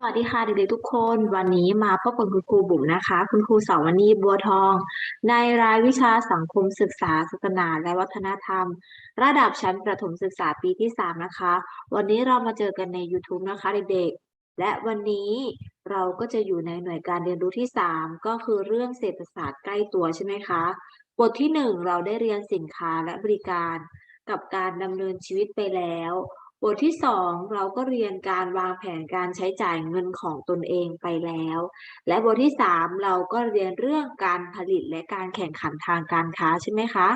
สวัสดีค่ะเด็กๆทุกคนวันนี้มาพบกับคุณครูบุ๋มนะคะ คุณครูสาวนีบัวทอง ในรายวิชาสังคมศึกษาศาสนาและวัฒนธรรม ระดับชั้นประถมศึกษาปีที่ 3 นะคะ วันนี้เรามาเจอกันใน YouTube นะคะเด็กๆ และวันนี้เราก็จะอยู่ในหน่วยการเรียนรู้ที่ 3 ก็คือเรื่องเศรษฐศาสตร์ใกล้ตัวใช่ไหมคะ บทที่ 1 เราได้เรียนสินค้าและบริการกับการดำเนินชีวิตไปแล้ว บทที่สองเราก็เรียนการวางแผนการใช้จ่ายเงินของตนเองไปแล้ว และบทที่สามเราก็เรียนเรื่องการผลิตและการแข่งขันทางการค้าใช่ไหมคะ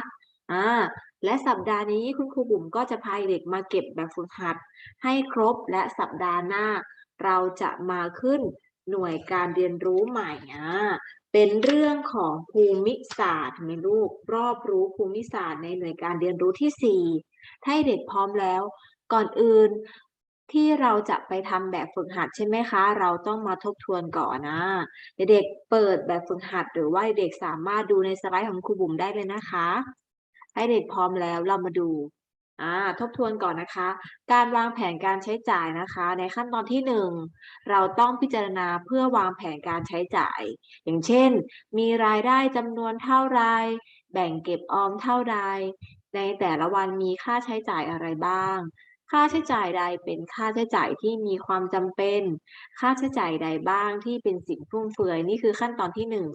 อ่าและสัปดาห์นี้คุณครูบุ๋มก็จะพาเด็กมาเก็บแบบฝึกหัด ให้ครบและสัปดาห์หน้า เราจะมาขึ้นหน่วยการเรียนรู้ใหม่อ่าเป็นเรื่องของภูมิศาสตร์ไหมลูกรอบรู้ภูมิศาสตร์ในหน่วยการเรียนรู้ที่สี่ถ้าเด็กพร้อมแล้ว ก่อนอื่นที่เราจะไปทำแบบฝึกหัดใช่ไหมคะ เราต้องมาทบทวนก่อนนะ เด็กเปิดแบบฝึกหัดหรือว่าเด็กสามารถดูในสไลด์ของครูบุ๋มได้เลยนะคะ ให้เด็กพร้อมแล้วเรามาดูอ่าทบทวนก่อนนะคะ การวางแผนการใช้จ่ายนะคะ ในขั้นตอนที่หนึ่งเราต้องพิจารณาเพื่อวางแผนการใช้จ่าย อย่างเช่น มีรายได้จำนวนเท่าไร แบ่งเก็บออมเท่าใด ในแต่ละวันมีค่าใช้จ่ายอะไรบ้าง ค่าใช้จ่ายใดเป็นค่าใช้จ่ายที่มีความจำเป็น ค่าใช้จ่ายใดบ้างที่เป็นสิ่งฟุ่มเฟือยนี่คือขั้นตอนที่หนึ่ง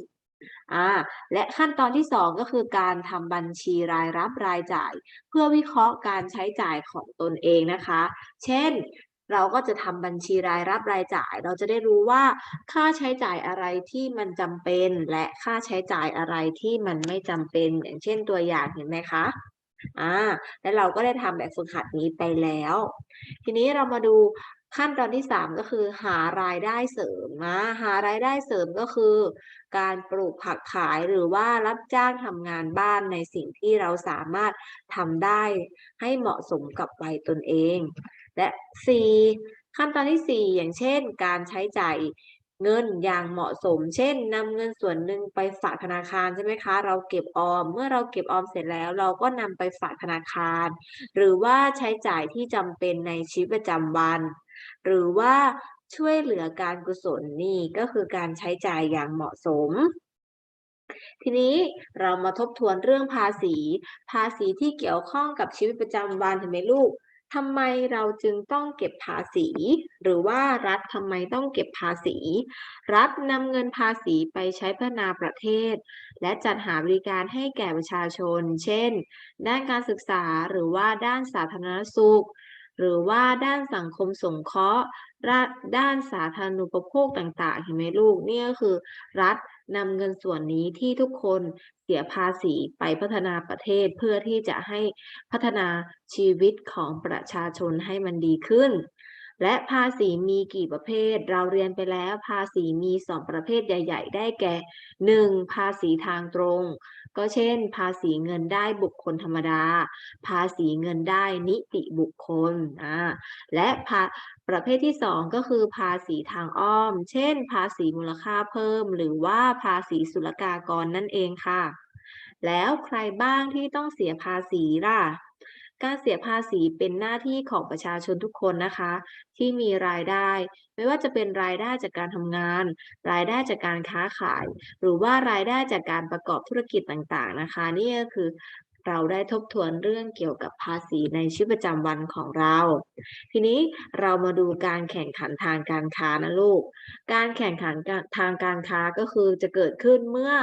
อ่าและขั้นตอนที่สองก็คือการทำบัญชีรายรับรายจ่าย เพื่อวิเคราะห์การใช้จ่ายของตนเองนะคะ เช่นเราก็จะทำบัญชีรายรับรายจ่าย เราจะได้รู้ว่าค่าใช้จ่ายอะไรที่มันจำเป็น และค่าใช้จ่ายอะไรที่มันไม่จำเป็น อย่างเช่นตัวอย่างเห็นไหมคะ อ่าแล้วเราก็ได้ทำแบบฝึกหัดนี้ไปแล้ว ทีนี้เรามาดูขั้นตอนที่ 3 ก็คือหารายได้เสริมนะหารายได้เสริมก็คือ การปลูกผักขายหรือว่ารับจ้างทำงานบ้านในสิ่งที่เราสามารถทำได้ให้เหมาะสมกับวัยตนเอง และ 4 ขั้นตอนที่ 4 อย่างเช่น การใช้จ่าย เงินอย่างเหมาะสม เช่นนำเงินส่วนหนึ่งไปฝากธนาคารใช่ไหมคะ เราเก็บออม เมื่อเราเก็บออมเสร็จแล้ว เราก็นำไปฝากธนาคาร หรือว่าใช้จ่ายที่จำเป็นในชีวิตประจำวัน หรือว่าช่วยเหลือการกุศลนี่ก็คือการใช้จ่ายอย่างเหมาะสม ทีนี้เรามาทบทวนเรื่องภาษี ภาษีที่เกี่ยวข้องกับชีวิตประจำวันเห็นไหมลูก ทำไมเราจึงต้องเก็บภาษี หรือว่ารัฐทำไมต้องเก็บภาษี รัฐนำเงินภาษีไปใช้พัฒนาประเทศ และจัดหาบริการให้แก่ประชาชน เช่น ด้านการศึกษาหรือว่าด้านสาธารณสุข หรือว่าด้านสังคมสงเคราะห์ ด้านสาธารณูปโภคต่างๆ เห็นไหมลูกนี่ก็คือ รัฐนำเงินส่วนนี้ที่ทุกคนเสียภาษีไปพัฒนาประเทศเพื่อที่จะให้พัฒนาชีวิตของประชาชนให้มันดีขึ้น และภาษีมีกี่ประเภท เราเรียนไปแล้วภาษีมีสองประเภทใหญ่ ๆ ได้แก่ 1. ภาษีทางตรง ก็เช่น ภาษีเงินได้บุคคลธรรมดา ภาษีเงินได้นิติบุคคลอ่าและภาประเภทที่ 2 ก็คือภาษีทางอ้อม เช่น ภาษีมูลค่าเพิ่ม หรือว่าภาษีศุลกากรนั่นเองค่ะ แล้วใครบ้างที่ต้องเสียภาษีล่ะ การเสียภาษีเป็นหน้าที่ของประชาชนทุกคนนะคะ ที่มีรายได้ ไม่ว่าจะเป็นรายได้จากการทำงาน รายได้จากการค้าขาย หรือว่ารายได้จากการประกอบธุรกิจต่างๆนะคะ นี่ก็คือ เราได้ทบทวนเรื่องเกี่ยวกับภาษีในชีวิตประจำวันของเรา ทีนี้เรามาดูการแข่งขันทางการค้านะลูก การแข่งขันทางการค้าก็คือจะเกิดขึ้นเมื่อ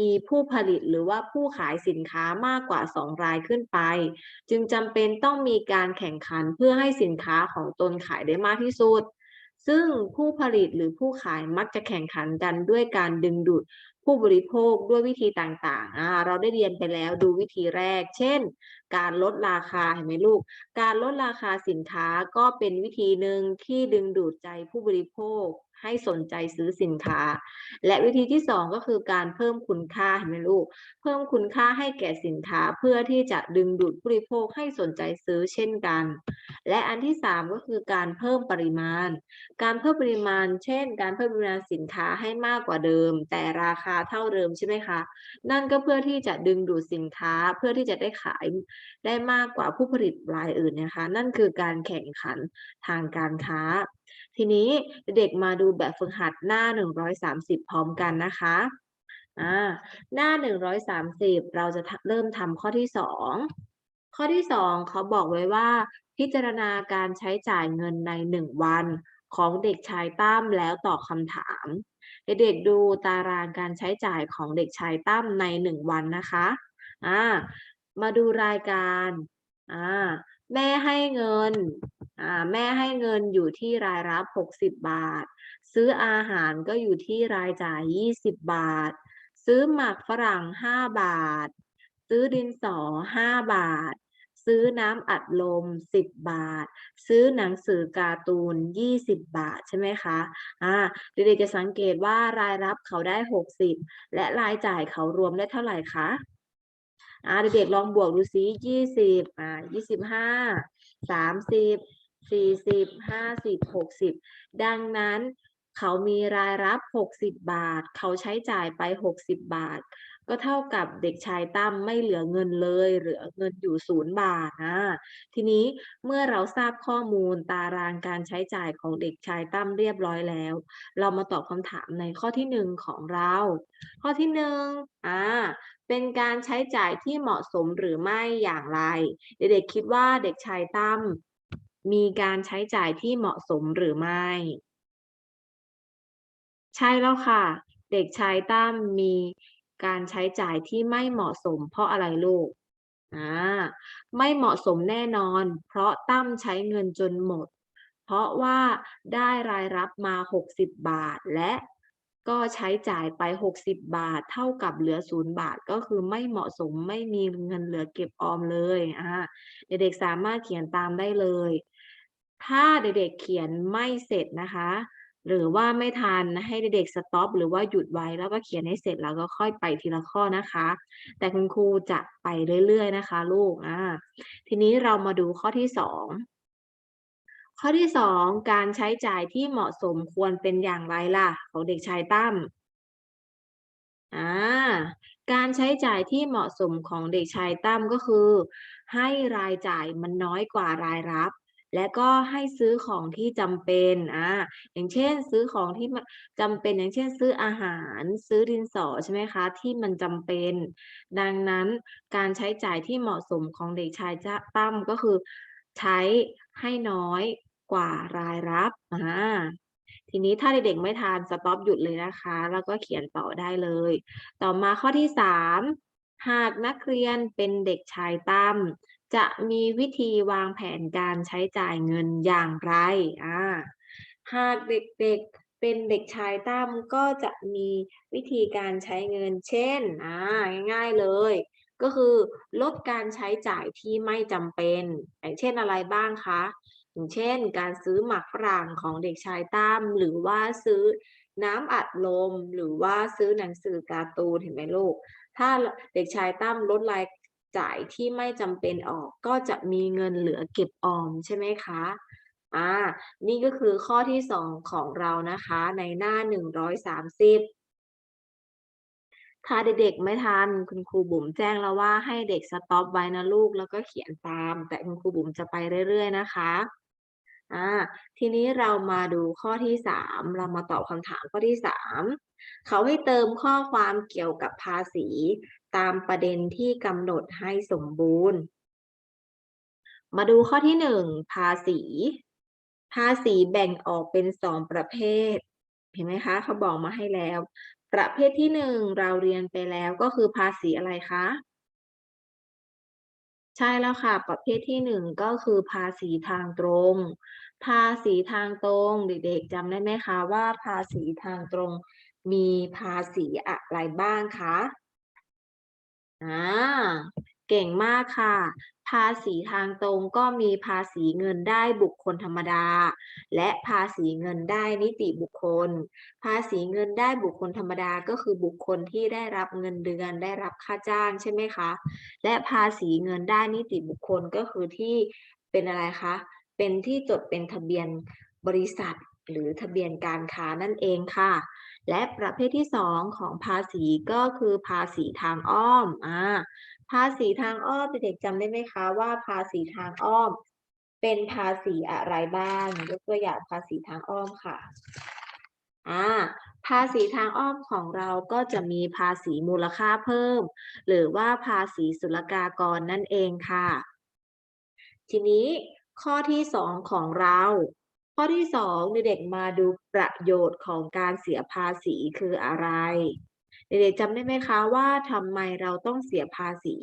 มีผู้ผลิตหรือว่าผู้ขายสินค้ามากกว่า 2 รายขึ้นไป จึงจำเป็นต้องมีการแข่งขันเพื่อให้สินค้าของตนขายได้มากที่สุดซึ่งผู้ผลิตหรือผู้ขายมักจะแข่งขันกันด้วยการดึงดูด ผู้บริโภคด้วยวิธีต่างๆ เราได้เรียนไปแล้วดูวิธีแรก เช่น การลดราคาเห็นไหมลูก การลดราคาสินค้าก็เป็นวิธีหนึ่งที่ดึงดูดใจผู้บริโภค ให้สนใจซื้อสินค้า และวิธีที่ 2 ก็คือการเพิ่มคุณค่าเห็นไหมลูก เพิ่มคุณค่าให้แก่สินค้าเพื่อที่จะดึงดูดผู้บริโภคให้สนใจซื้อเช่นกัน และอันที่ 3 ก็คือการเพิ่มปริมาณ การเพิ่มปริมาณ เช่น การเพิ่มปริมาณสินค้าให้มากกว่าเดิม แต่ราคาเท่าเดิมใช่ไหมคะนั่นก็เพื่อที่จะดึงดูดสินค้าเพื่อที่จะได้ขายได้มากกว่าผู้ผลิตรายอื่นนะคะ นั่นคือการแข่งขันทางการค้า ทีนี้เด็กมาดูแบบฝึกหัดหน้า 130 พร้อมกันนะคะอ่าหน้า 130 เราจะเริ่มทำข้อที่ 2 ข้อที่ 2 เขาบอกไว้ว่า พิจารณาการใช้จ่ายเงินใน 1 วันของเด็กชายตั้มแล้วตอบคำถาม เด็กๆดูตารางการใช้จ่ายของเด็กชายตั้มใน 1 วันนะคะอ่ามาดูรายการอ่า แม่ให้เงินแม่ให้เงินอยู่ที่รายรับ 60 บาท ซื้ออาหารก็อยู่ที่รายจ่าย 20 บาท ซื้อหมักฝรั่ง 5 บาท ซื้อดินสอ 5 บาท ซื้อน้ำอัดลม 10 บาท ซื้อหนังสือการ์ตูน 20 บาทใช่ไหมคะอ่าเด็กๆจะสังเกตว่ารายรับเขาได้ 60 และรายจ่ายเขารวมได้เท่าไหร่คะ อ่าเด็กๆลองบวกดูซิ20อ่า25 30 40 50 60ดังนั้นเขามีรายรับ 60 บาท เขาใช้จ่ายไป 60 บาท ก็เท่ากับเด็กชายตั้มไม่เหลือเงินเลย เหลือเงินอยู่ศูนย์บาทนะ ทีนี้เมื่อเราทราบข้อมูลตารางการใช้จ่ายของเด็กชายตั้มเรียบร้อยแล้ว เรามาตอบคำถามในข้อที่หนึ่งของเรา ข้อที่หนึ่งอ่า เป็นการใช้จ่ายที่เหมาะสมหรือไม่อย่างไร เด็กๆคิดว่าเด็กชายตั้มมีการใช้จ่ายที่เหมาะสมหรือไม่ ใช่แล้วค่ะ เด็กชายตั้มมีการใช้จ่ายที่ไม่เหมาะสม เพราะอะไรลูกอ่าไม่เหมาะสมแน่นอน เพราะตั้มใช้เงินจนหมด เพราะว่าได้รายรับมา 60 บาทและ ก็ใช้จ่ายไป 60 บาท เท่ากับเหลือศูนย์บาทก็คือไม่เหมาะสมไม่มีเงินเหลือเก็บออมเลยอ่าเด็กๆสามารถเขียนตามได้เลย ถ้าเด็กๆเขียนไม่เสร็จนะคะ หรือว่าไม่ทันให้เด็กๆสต็อปหรือว่าหยุดไว้แล้วก็เขียนให้เสร็จแล้วก็ค่อยไปทีละข้อนะคะ แต่คุณครูจะไปเรื่อยๆนะคะ ลูกอ่าทีนี้เรามาดูข้อที่สอง ข้อที่สองการใช้จ่ายที่เหมาะสมควรเป็นอย่างไรล่ะ ของเด็กชายตั้มอ่าการใช้จ่ายที่เหมาะสมของเด็กชายตั้มก็คือ ให้รายจ่ายมันน้อยกว่ารายรับ และก็ให้ซื้อของที่จำเป็นอ่าอย่างเช่น ซื้อของที่มันจำเป็นอย่างเช่น ซื้ออาหาร ซื้อดินสอใช่ไหมคะ ที่มันจำเป็น ดังนั้นการใช้จ่ายที่เหมาะสมของเด็กชายจะตั้มก็คือ ใช้ให้น้อย กว่ารายรับอ่าทีนี้ถ้าเด็กๆไม่ทานสต็อปหยุดเลยนะคะ แล้วก็เขียนต่อได้เลย ต่อมาข้อที่ 3 หากนักเรียนเป็นเด็กชายตั้มจะมีวิธีวางแผนการใช้จ่ายเงินอย่างไรอ่าหากเด็กๆเป็นเด็กชายตั้มก็จะมีวิธีการใช้เงินเช่นอ่าง่ายๆเลย ก็คือลดการใช้จ่ายที่ไม่จำเป็นอย่างเช่นอะไรบ้างคะ อย่างเช่น การซื้อหมักฝรั่งของเด็กชายตั้มหรือว่าซื้อน้ำอัดลม หรือว่าซื้อหนังสือการ์ตูนเห็นไหมลูก ถ้าเด็กชายตั้มลดรายจ่ายที่ไม่จำเป็นออกก็จะมีเงินเหลือเก็บออมใช่ไหมคะอ่านี่ก็คือข้อที่สองของเรานะคะในหน้าหนึ่งร้อยสามสิบถ้าเด็กๆไม่ทันคุณครูบุ๋มแจ้งแล้วว่าให้เด็กสต็อปไว้นะลูกแล้วก็เขียนตาม แต่คุณครูบุ๋มจะไปเรื่อยๆนะคะ อ่าทีนี้เรามาดูข้อที่สามเรามาตอบคำถามข้อที่สามเขาให้เติมข้อความเกี่ยวกับภาษี ตามประเด็นที่กำหนดให้สมบูรณ์ มาดูข้อที่หนึ่งภาษี ภาษีแบ่งออกเป็นสองประเภท เห็นไหมคะ เขาบอกมาให้แล้ว ประเภทที่หนึ่งเราเรียนไปแล้วก็คือภาษีอะไรคะ ใช่แล้วค่ะ ประเภทที่หนึ่งก็คือภาษีทางตรง ภาษีทางตรงเด็กๆจำได้ไหมคะว่าภาษีทางตรงมีภาษีอะไรบ้างคะอ่า เก่งมากค่ะ ภาษีทางตรงก็มีภาษีเงินได้บุคคลธรรมดา และภาษีเงินได้นิติบุคคล ภาษีเงินได้บุคคลธรรมดาก็คือบุคคลที่ได้รับเงินเดือนได้รับค่าจ้างใช่ไหมคะ และภาษีเงินได้นิติบุคคลก็คือที่เป็นอะไรคะ เป็นที่จดเป็นทะเบียนบริษัท หรือทะเบียนการค้านั่นเองค่ะ และประเภทที่สองของภาษีก็คือภาษีทางอ้อมอ่าภาษีทางอ้อมเด็กๆจำได้ไหมคะว่าภาษีทางอ้อม เป็นภาษีอะไรบ้างยกตัวอย่างภาษีทางอ้อมค่ะอ่าภาษีทางอ้อมของเราก็จะมีภาษีมูลค่าเพิ่ม หรือว่าภาษีศุลกากรนั่นเองค่ะ ทีนี้ข้อที่สองของเรา ข้อที่สองเด็กมาดูประโยชน์ของการเสียภาษีคืออะไร เด็กๆจำได้ไหมคะว่าทำไมเราต้องเสียภาษี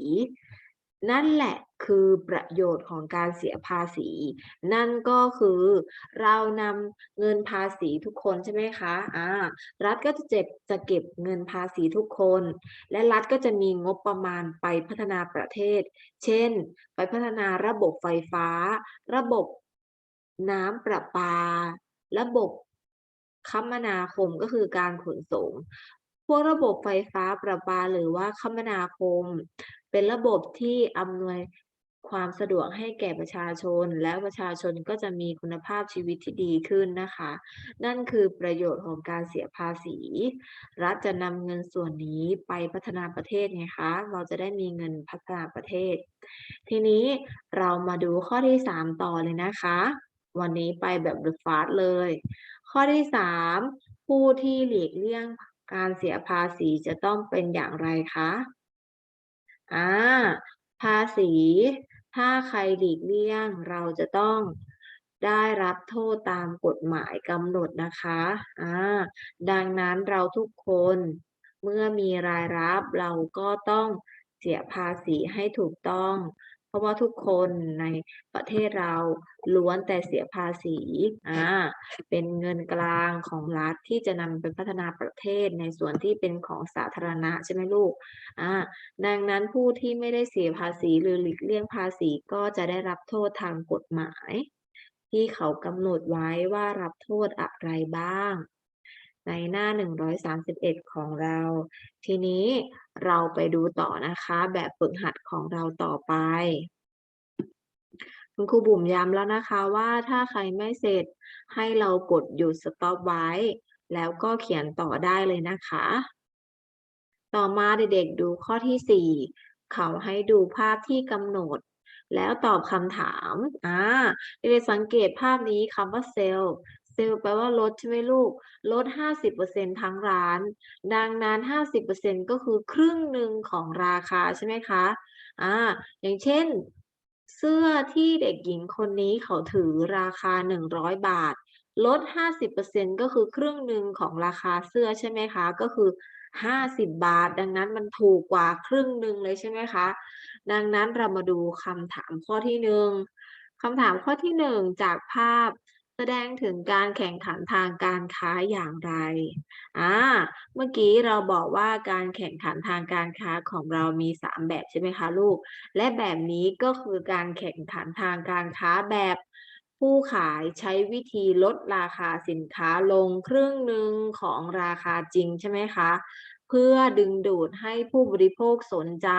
นั่นแหละคือประโยชน์ของการเสียภาษี นั่นก็คือเรานำเงินภาษีทุกคนใช่ไหมคะอ่ารัฐก็จะเจ็บจะเก็บเงินภาษีทุกคน และรัฐก็จะมีงบประมาณไปพัฒนาประเทศ เช่น ไปพัฒนาระบบไฟฟ้า ระบบ น้ำประปา ระบบคมนาคมก็คือการขนส่ง พวกระบบไฟฟ้าประปาหรือว่าคมนาคม เป็นระบบที่อำนวยความสะดวกให้แก่ประชาชน แล้วประชาชนก็จะมีคุณภาพชีวิตที่ดีขึ้นนะคะ นั่นคือประโยชน์ของการเสียภาษี รัฐจะนำเงินส่วนนี้ไปพัฒนาประเทศไงคะเราจะได้มีเงินพัฒนาประเทศ ทีนี้เรามาดูข้อที่ 3 ต่อเลยนะคะ วันนี้ไปแบบ the fast เลย ข้อที่ 3 ผู้ที่หลีกเลี่ยงการเสียภาษีจะต้องเป็นอย่างไรคะอ่าภาษี ถ้าใครหลีกเลี่ยงเราจะต้องได้รับโทษตามกฎหมายกำหนดนะคะอ่าดังนั้นเราทุกคนเมื่อมีรายรับเราก็ต้องเสียภาษีให้ถูกต้อง เพราะว่าทุกคนในประเทศเราล้วนแต่เสียภาษีอ่าเป็นเงินกลางของรัฐที่จะนำไปพัฒนาประเทศในส่วนที่เป็นของสาธารณะใช่ไหมลูกอ่าดังนั้นผู้ที่ไม่ได้เสียภาษีหรือหลีกเลี่ยงภาษีก็จะได้รับโทษทางกฎหมาย ที่เขากำหนดไว้ว่ารับโทษอะไรบ้าง ในหน้า 131 ของเรา ทีนี้เราไปดูต่อนะคะ แบบฝึกหัดของเราต่อไป คุณครูบุ๋มย้ำแล้วนะคะว่าถ้าใครไม่เสร็จให้เรากดหยุดสต็อปไว้ แล้วก็เขียนต่อได้เลยนะคะ ต่อมาเด็กๆดูข้อที่ 4 เขาให้ดูภาพที่กำหนด แล้วตอบคำถาม อ่า เด็กๆสังเกตภาพนี้คำว่าเซลล์ เซลล์แปลว่าลดใช่ไหมลูก ลด 50%ทั้งร้าน ดังนั้น 50%ก็คือครึ่งหนึ่งของราคาใช่ไหมคะอ่าอย่างเช่น เสื้อที่เด็กหญิงคนนี้เขาถือราคา 100 บาท ลด 50%ก็คือครึ่งหนึ่งของราคาเสื้อใช่ไหมคะ ก็คือ 50 บาท ดังนั้นมันถูกกว่าครึ่งหนึ่งเลยใช่ไหมคะ ดังนั้นเรามาดูคำถามข้อที่หนึ่งคำถามข้อที่หนึ่งจากภาพ ดงถึงการแข่งขันทางการค้าอย่างไร อ่า เมื่อกี้เราบอกว่าการแข่งขันทางการค้าของเรามี 3 แบบใช่ไหมคะลูก และแบบนี้ก็คือการแข่งขันทางการค้าแบบผู้ขายใช้วิธีลดราคาสินค้าลงครึ่งหนึ่งของราคาจริงใช่ไหมคะ เพื่อดึงดูดให้ผู้บริโภคสนใจ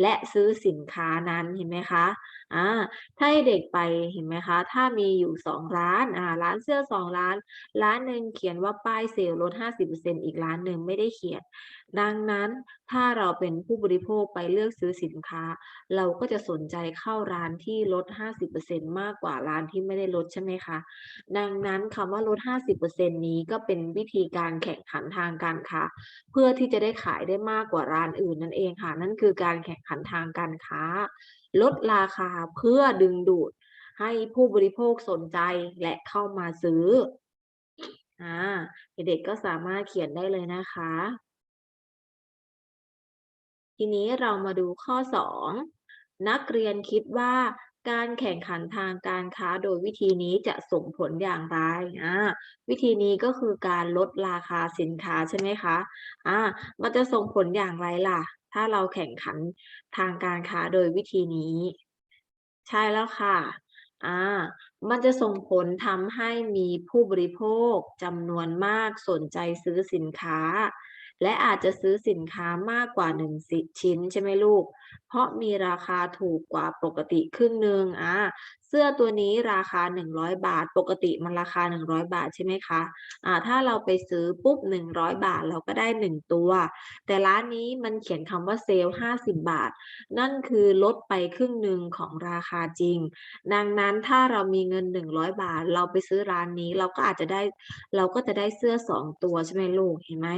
และซื้อสินค้านั้นเห็นไหมคะ อ่าถ้าให้เด็กไปเห็นไหมคะ ถ้ามีอยู่2ร้านอ่าร้านเสื้อ2ร้าน ร้านหนึ่งเขียนว่าป้ายเซลล์ลด 50%อีกร้านหนึ่งไม่ได้เขียน ดังนั้นถ้าเราเป็นผู้บริโภคไปเลือกซื้อสินค้า เราก็จะสนใจเข้าร้านที่ลด 50%มากกว่าร้านที่ไม่ได้ลดใช่ไหมคะ ดังนั้นคำว่าลด 50%นี้ก็เป็นวิธีการแข่งขันทางการค้า เพื่อที่จะได้ขายได้มากกว่าร้านอื่นนั่นเองค่ะ นั่นคือการแข่งขันทางการค้า ลดราคาเพื่อดึงดูดให้ผู้บริโภคสนใจและเข้ามาซื้ออ่าเด็กๆก็สามารถเขียนได้เลยนะคะ ทีนี้เรามาดูข้อ 2 นักเรียนคิดว่าการแข่งขันทางการค้าโดยวิธีนี้จะส่งผลอย่างไรอ่าวิธีนี้ก็คือการลดราคาสินค้าใช่ไหมคะอ่ามันจะส่งผลอย่างไรล่ะ ถ้าเราแข่งขันทางการค้าโดยวิธีนี้ ใช่แล้วค่ะอ่ามันจะส่งผลทำให้มีผู้บริโภคจำนวนมากสนใจซื้อสินค้า และอาจจะซื้อสินค้ามากกว่าหนึ่งชิ้นใช่ไหมลูก เพราะมีราคาถูกกว่าปกติครึ่งหนึ่งอ่า สื้อตัวนี้ราคา 100 บาท ปกติมันราคา 100 บาทใช่ไหมคะอ่าถ้าเราไปซื้อปุ๊บ 100 บาทเราก็ได้ 1 ตัว แต่ร้านนี้มันเขียนคำว่าเซลล์50 บาท นั่นคือลดไปครึ่งหนึ่งของราคาจริง ดังนั้นถ้าเรามีเงิน 100 บาท เราไปซื้อร้านนี้เราก็อาจจะได้ เราก็จะได้เสื้อ 2 ตัวใช่ไหมลูกเห็นไหม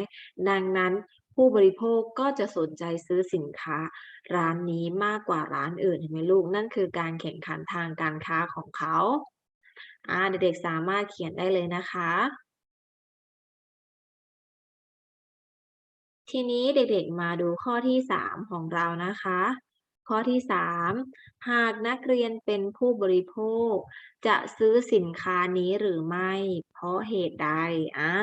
ดังนั้น ผู้บริโภคก็จะสนใจซื้อสินค้า ร้านนี้มากกว่าร้านอื่นเห็นไหมลูก นั่นคือการแข่งขันทางการค้าของเขาอ่าเด็กๆสามารถเขียนได้เลยนะคะ ทีนี้เด็กๆมาดูข้อที่ 3 ของเรานะคะ ข้อที่ 3 หากนักเรียนเป็นผู้บริโภค จะซื้อสินค้านี้หรือไม่ เพราะเหตุใดอ่า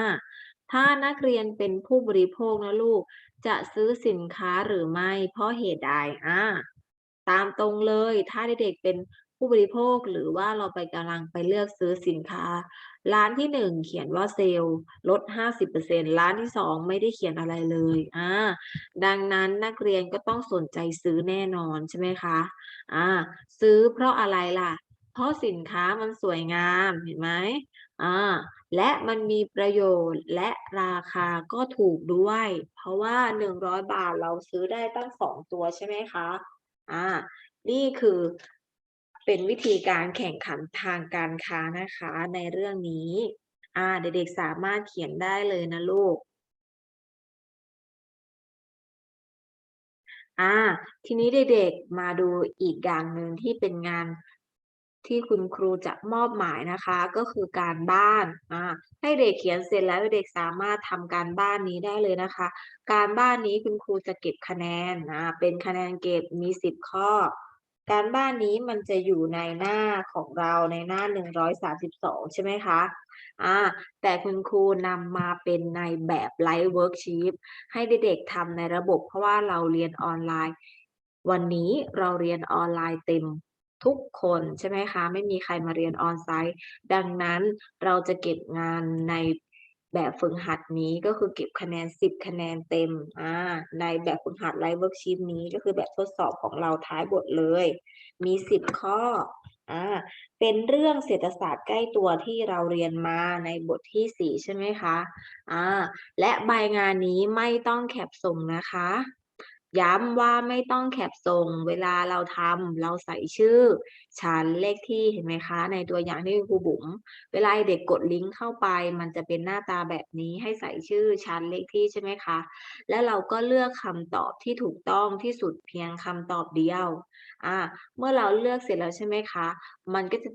ถ้านักเรียนเป็นผู้บริโภคนะลูก จะซื้อสินค้าหรือไม่ เพราะเหตุใดอ่าตามตรงเลย ถ้าเด็กๆเป็นผู้บริโภคหรือว่าเราไปกำลังไปเลือกซื้อสินค้า ร้านที่หนึ่งเขียนว่าเซลล์ลด50%ร้านที่สองไม่ได้เขียนอะไรเลยอ่าดังนั้นนักเรียนก็ต้องสนใจซื้อแน่นอนใช่ไหมคะอ่าซื้อเพราะอะไรล่ะ เพราะสินค้ามันสวยงามเห็นไหมอ่าและมันมีประโยชน์และราคาก็ถูกด้วย เพราะว่า 100 บาทเราซื้อได้ตั้งสองตัวใช่ไหมคะอ่านี่คือเป็นวิธีการแข่งขันทางการค้านะคะในเรื่องนี้อ่าเด็กๆสามารถเขียนได้เลยนะลูกอ่าทีนี้เด็กๆมาดูอีกอย่างหนึ่งที่เป็นงาน ที่คุณครูจะมอบหมายนะคะ ก็คือการบ้านให้เด็กเขียนเสร็จแล้วเด็กสามารถทำการบ้านนี้ได้เลยนะคะ การบ้านนี้คุณครูจะเก็บคะแนนนะเป็นคะแนนเก็บมีสิบข้อ การบ้านนี้มันจะอยู่ในหน้าของเราในหน้าหนึ่งร้อยสามสิบสองใช่ไหมคะอ่าแต่คุณครูนำมาเป็นในแบบไลฟ์เวิร์กชีตให้เด็กๆทำในระบบเพราะว่าเราเรียนออนไลน์ วันนี้เราเรียนออนไลน์เต็ม ทุกคนใช่ไหมคะ ไม่มีใครมาเรียนออนไซต์ดังนั้นเราจะเก็บงานในแบบฝึกหัดนี้ก็คือเก็บคะแนน 10 คะแนนเต็มอ่าในแบบฝึกหัดไลฟ์เวิร์กชีตนี้ก็คือแบบทดสอบของเราท้ายบทเลย มี 10 ข้ออ่าเป็นเรื่องเศรษฐศาสตร์ใกล้ตัวที่เราเรียนมาในบทที่ 4 ใช่ไหมคะอ่าและใบงานนี้ไม่ต้องแคปส่งนะคะ ย้ำว่าไม่ต้องแคปส่งเวลาเราทำเราใส่ชื่อ ชั้นเลขที่เห็นไหมคะ ในตัวอย่างที่ครูบุ๋มเวลาเด็กกดลิงก์เข้าไป มันจะเป็นหน้าตาแบบนี้ให้ใส่ชื่อชั้นเลขที่ใช่ไหมคะ แล้วเราก็เลือกคำตอบที่ถูกต้องที่สุดเพียงคำตอบเดียวอ่าเมื่อเราเลือกเสร็จแล้วใช่ไหมคะ มันก็จะ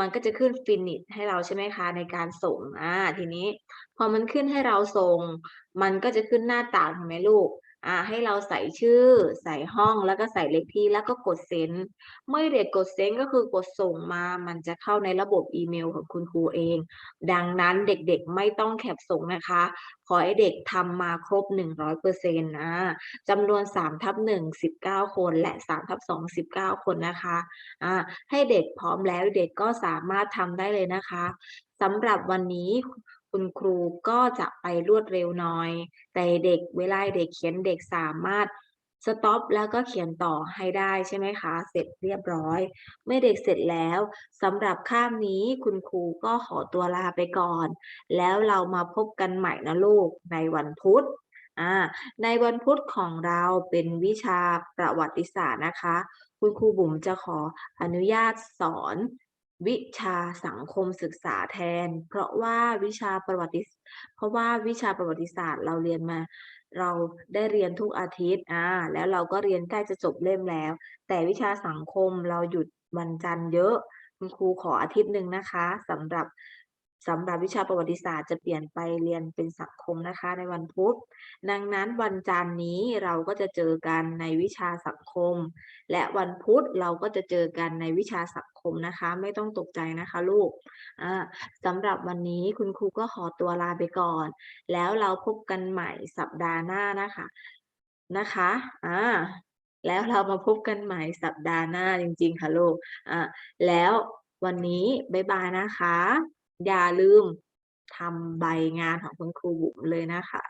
มันก็จะขึ้นฟินิชให้เราใช่ไหมคะในการส่งอ่าทีนี้ พอมันขึ้นให้เราส่ง มันก็จะขึ้นหน้าต่างเห็นไหมลูก อ่าให้เราใส่ชื่อ ใส่ห้องแล้วก็ใส่เลขที่แล้วก็กดเซ็นเมื่อเด็กกดเซ็นก็คือกดส่งมา มันจะเข้าในระบบอีเมลของคุณครูเอง ดังนั้นเด็กๆไม่ต้องแคปส่งนะคะ ขอให้เด็กทำมาครบ 100%นะจำนวน3ทับ1 19 คนและ3ทับ2 19 คนนะคะอ่าให้เด็กพร้อมแล้วเด็กก็สามารถทำได้เลยนะคะสำหรับวันนี้ คุณครูก็จะไปรวดเร็วน่อย แต่เด็กเวลาเด็กเขียนเด็กสามารถสต็อปแล้วก็เขียนต่อให้ได้ใช่ไหมคะ เสร็จเรียบร้อย เมื่อเด็กเสร็จแล้วสำหรับคาบนี้คุณครูก็ขอตัวลาไปก่อน แล้วเรามาพบกันใหม่นะลูกในวันพุธอ่าในวันพุธของเราเป็นวิชาประวัติศาสตร์นะคะ คุณครูบุ๋มจะขออนุญาตสอน วิชาสังคมศึกษาแทน เพราะว่าวิชาประวัติ เพราะว่าวิชาประวัติศาสตร์เราเรียนมา เราได้เรียนทุกอาทิตย์อ่าแล้วเราก็เรียนใกล้จะจบเล่มแล้ว แต่วิชาสังคมเราหยุดวันจันทร์เยอะ คุณครูขออาทิตย์หนึ่งนะคะสำหรับ สำหรับวิชาประวัติศาสตร์จะเปลี่ยนไปเรียนเป็นสังคมนะคะในวันพุธ ดังนั้นวันจันทร์นี้เราก็จะเจอกันในวิชาสังคม และวันพุธเราก็จะเจอกันในวิชาสังคมนะคะ ไม่ต้องตกใจนะคะลูกสำหรับวันนี้คุณครูก็ขอตัวลาไปก่อน แล้วเราพบกันใหม่สัปดาห์หน้านะคะนะคะอ่าแล้วเรามาพบกันใหม่สัปดาห์หน้าจริง ๆ ค่ะลูกอ่าแล้ววันนี้บ๊ายบายนะคะ อย่าลืมทำใบงานของคุณครูบุ๋มเลยนะคะ